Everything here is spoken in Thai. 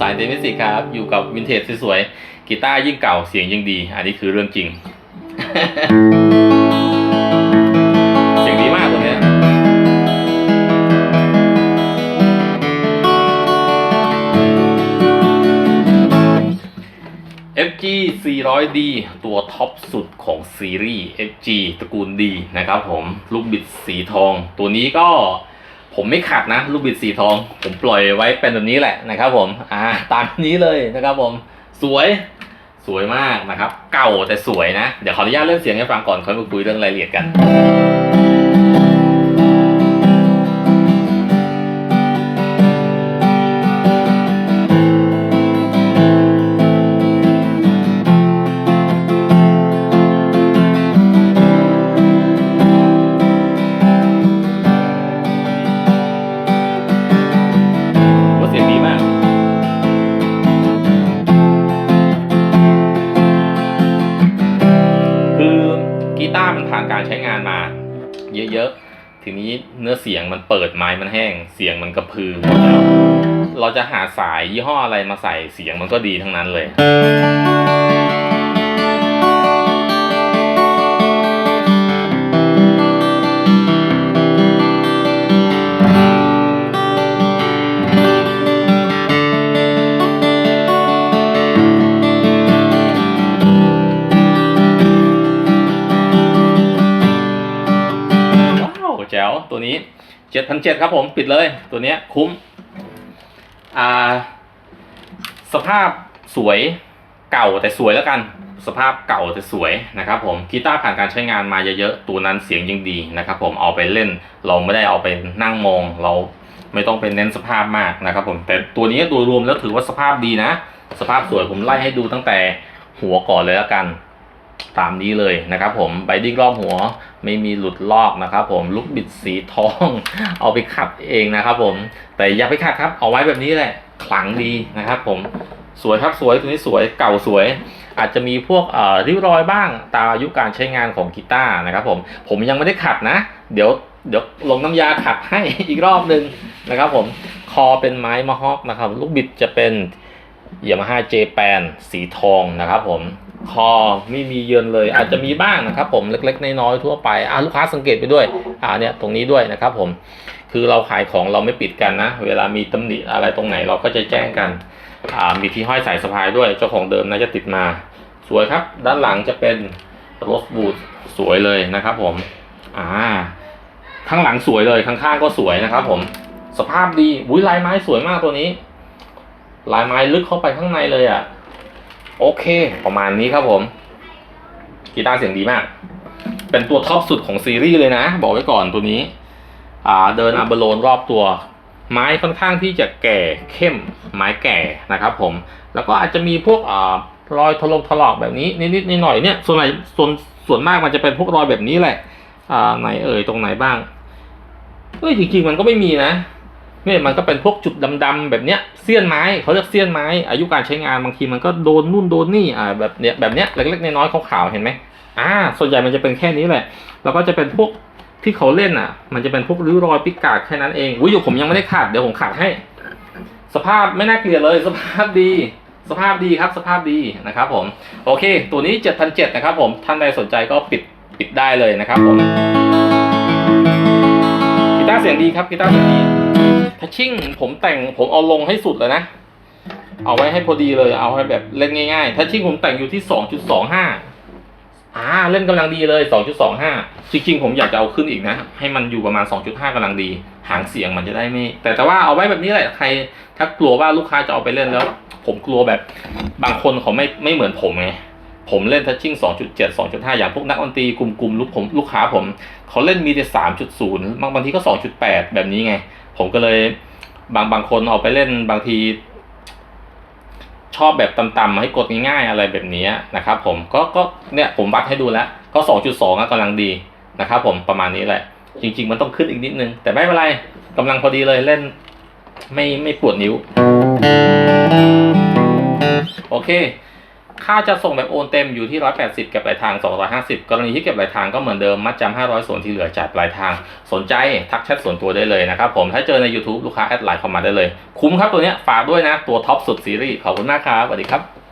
สายเดมิสิกครับ อยู่กับวินเทจสวยๆกีตาร์ยิ่งเก่าเสียงยิ่งดี อันนี้คือเรื่องจริง เสียงดีมากตัวเนี้ย FG 400D ตัวท็อปสุดของซีรีส์ FG ตระกูล D นะครับผม ลูกบิดสีทอง ตัวนี้ก็ ผมไม่ขัดนะลูกบิดสีทอง ผมปล่อยไว้เป็นแบบนี้แหละนะครับ ผมอ่าตามนี้เลยนะครับผมสวยสวยมากนะครับ เก่าแต่สวยนะ เดี๋ยวขออนุญาตเล่นเสียงให้ฟังก่อนค่อยมาคุยเรื่องรายละเอียดกัน การใช้งานมา เยอะๆ ทีนี้เนื้อเสียงมันเปิดไม้มันแห้ง เสียงมันกระพือหมดแล้วเราจะหาสายยี่ห้ออะไรมาใส่เสียงมันก็ดีทั้งนั้นเลย จ๋วตัวนี้เจ็ดพันเจ็ดครับผมปิดเลยตัวเนี้ยคุ้ม อ่า สภาพสวยเก่าแต่สวยแล้วกัน สภาพเก่าแต่สวยนะครับผมกีตาร์ผ่านการใช้งานมาเยอะๆตัวนั้นเสียงยังดีนะครับผมเอาไปเล่นเราไม่ได้เอาไปนั่งมองเราไม่ต้องไปเน้นสภาพมากนะครับผมแต่ตัวนี้ตัวรวมแล้วถือว่าสภาพดีนะ สภาพสวยผมไล่ให้ดูตั้งแต่หัวก่อนเลยแล้วกัน ตามนี้เลยนะครับผมใบดิ้งรอบหัวไม่มีหลุดลอกนะครับผมลูกบิดสีทอง เอาไปขัดเองนะครับผมแต่อย่าไปขัดครับ เอาไว้แบบนี้แหละขลังดีนะครับผมสวยครับสวยตัวนี้สวยเก่าสวย อาจจะมีพวกเอ่อริ้วรอยบ้างตามอายุการใช้งานของกีตาร์นะครับผมผมยังไม่ได้ขัดนะ เดี๋ยวเดี๋ยวลงน้ำยาขัดให้อีกรอบหนึ่งนะครับผมคอเป็นไม้มะฮอกนะครับ ลูกบิดจะเป็น ยามาฮ่าเจแปนสีทองนะครับผมคอไม่มีเยินเลยอาจจะมีบ้างนะครับผมเล็กๆน้อยๆทั่วไปอ่าลูกค้าสังเกตไปด้วยอ่าเนี่ยตรงนี้ด้วยนะครับผมคือเราขายของเราไม่ปิดกันนะ เวลามีตำหนิอะไรตรงไหนเราก็จะแจ้งกันอ่ามีที่ห้อยสายสะพายด้วยเจ้าของเดิมน่าจะติดมา สวยครับ ด้านหลังจะเป็นโรสบูดสวยเลยนะครับผมอ่าข้างหลังสวยเลยข้างๆก็สวยนะครับผมสภาพดีอุ้ยลายไม้สวยมากตัวนี้ ลายไม้ลึกเข้าไปข้างในเลยอะ่ะ โอเค ประมาณนี้ครับผม กีตาร์เสียงดีมาก เป็นตัวท็อปสุดของซีรีส์เลยนะ บอกไว้ก่อนตัวนี้ อ่า เดินอัมเบโลนรอบตัว ไม้ค่อนข้างที่จะแก่เข้ม ไม้แก่นะครับผม แล้วก็อาจจะมีพวกอ่ารอยถลกถลอกแบบนี้นิดๆหน่อยๆเนี่ย ส่วนใหญ่ส่วนส่วนมากมันจะเป็นพวกรอยแบบนี้แหละ อ่าไหนเอ่ยตรงไหนบ้างเอ้ยจริงๆมันก็ไม่มีนะ เนี่ยมันก็เป็นพวกจุดดำๆแบบเนี้ยเสี้ยนไม้เขาเรียกเสี้ยนไม้ อายุการใช้งานบางทีมันก็โดนนู่นโดนนี่อ่าแบบเนี้ยแบบเนี้ยเล็กๆน้อยๆขาวๆเห็นไหมอ่าส่วนใหญ่มันจะเป็นแค่นี้แหละแล้วก็จะเป็นพวกที่เขาเล่นอะ มันจะเป็นพวกริ้วรอยปิกาดแค่นั้นเองอุ้ยอยู่ผมยังไม่ได้ขัดเดี๋ยวผมขัดให้ สภาพไม่น่าเกลียดเลย สภาพดีสภาพดีครับสภาพดีนะครับผมโอเค ตัวนี้ 7,700นะครับผมท่านใดสนใจก็ปิดปิดได้เลยนะครับผมกีตาร์เสียงดีครับกีตาร์เสียงดี ทัชชิ่งผมแต่งผมเอาลงให้สุดเลยนะ เอาไว้ให้พอดีเลยเอาให้แบบเล่นง่ายๆทัชชิ่งผมแต่งอยู่ที่2.25อ่าเล่นกำลังดีเลย2.25จริงๆผมอยากจะเอาขึ้นอีกนะ ให้มันอยู่ประมาณ2.5กำลังดี หางเสียงมันจะได้ไม่ แต่แต่ว่าเอาไว้แบบนี้แหละใคร ถ้ากลัวว่าลูกค้าจะเอาไปเล่นแล้ว ผมกลัวแบบบางคนเขาไม่ไม่เหมือนผมไงผมเล่นทัชชิ่ง2.7 2.5 อย่างพวกนักดนตรีกลุ่มๆลูกผมลูกค้าผมเขาเล่นมีแต่3.0บางบางทีก็ 2.8 แบบนี้ไง ผมก็เลยบางบางคนเอาไปเล่นบางที ชอบแบบต่ำๆให้กดง่ายๆอะไรแบบนี้นะครับ ผมก็ก็เนี่ยผมวัดให้ดูแล้ว ก็ 2.2อะกำลังดีนะครับ ผมประมาณนี้แหละ จริง ๆ มันต้องขึ้นอีกนิดนึง แต่ไม่เป็นไรกำลังพอดีเลยเล่น ไม่ไม่ปวดนิ้ว โอเค ค่าจะส่งแบบโอนเต็มอยู่ที่ 180 เก็บปลายทาง 250 กรณีที่เก็บปลายทางก็เหมือนเดิม มัดจำ 500 ส่วนที่เหลือจ่ายปลายทาง สนใจทักแชทส่วนตัวได้เลยนะครับผม ถ้าเจอใน YouTube ลูกค้าแอดไลน์เข้ามาได้เลย คุ้มครับตัวเนี้ยฝากด้วยนะ ตัวท็อปสุดซีรีส์ ขอบคุณมากครับ สวัสดีครับ